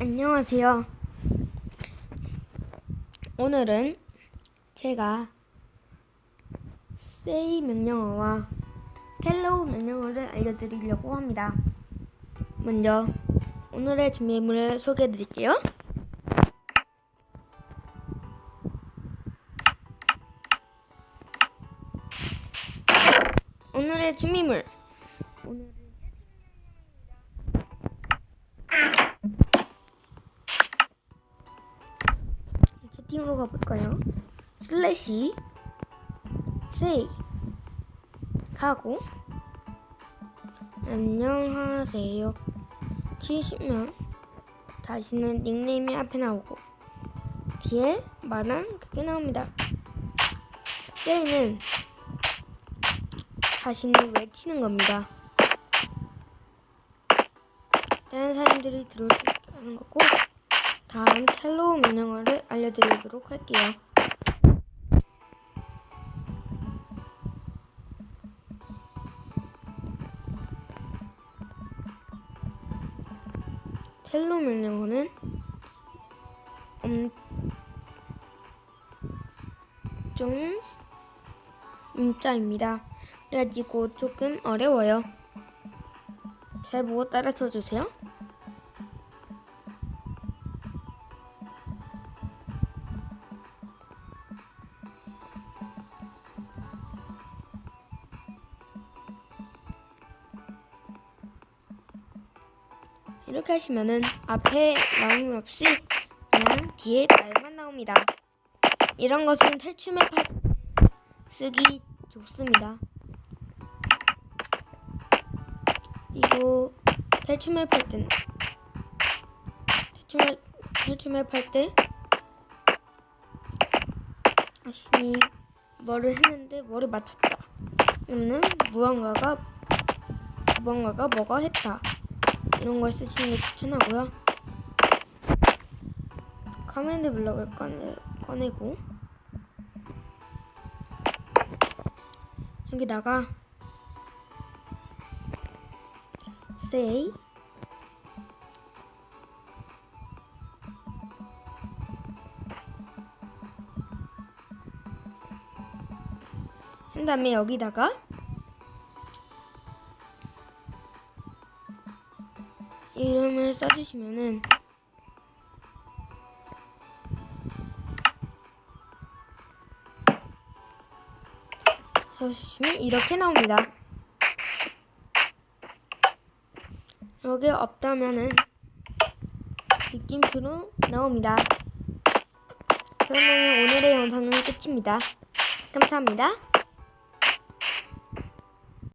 안녕하세요. 오늘은 제가 say 명령어와 텔로우 명령어를 알려드리려고 합니다. 먼저 오늘의 준비물을 소개해 드릴게요. 오늘의 준비물 오늘은 채팅으로 가볼까요? 슬래시 say 하고 안녕하세요 치시면 자신의 닉네임이 앞에 나오고 뒤에 말은 그게 나옵니다. say는 자신을 외치는 겁니다. 다른 사람들이 들을 수 있게 하는 거고 다음 첼로 명령어를 알려드리도록 할게요. 첼로 명령어는 엄좀 문자입니다. 그래가지고 조금 어려워요. 잘 보고 따라 쳐 주세요. 이렇게 하시면은 앞에 나옴이 없이 그냥 뒤에 말만 나옵니다. 이런 것은 탈춤에 팔 쓰기 좋습니다. 그리고 탈춤을 팔 때는 탈춤을 탈춤을 팔때 자신이 뭐를 했는데 뭐를 맞췄다. 그러면 무언가가 무언가가 뭐가 했다. 이런 걸 쓰시는 걸 추천하고요. 커맨드 블럭을 꺼내, 꺼내고 여기다가 say 한 다음에 여기다가 이름을 써주시면은 써주시면 이렇게 나옵니다. 여기 없다면은 느낌표로 나옵니다. 그러면 오늘의 영상은 끝입니다. 감사합니다.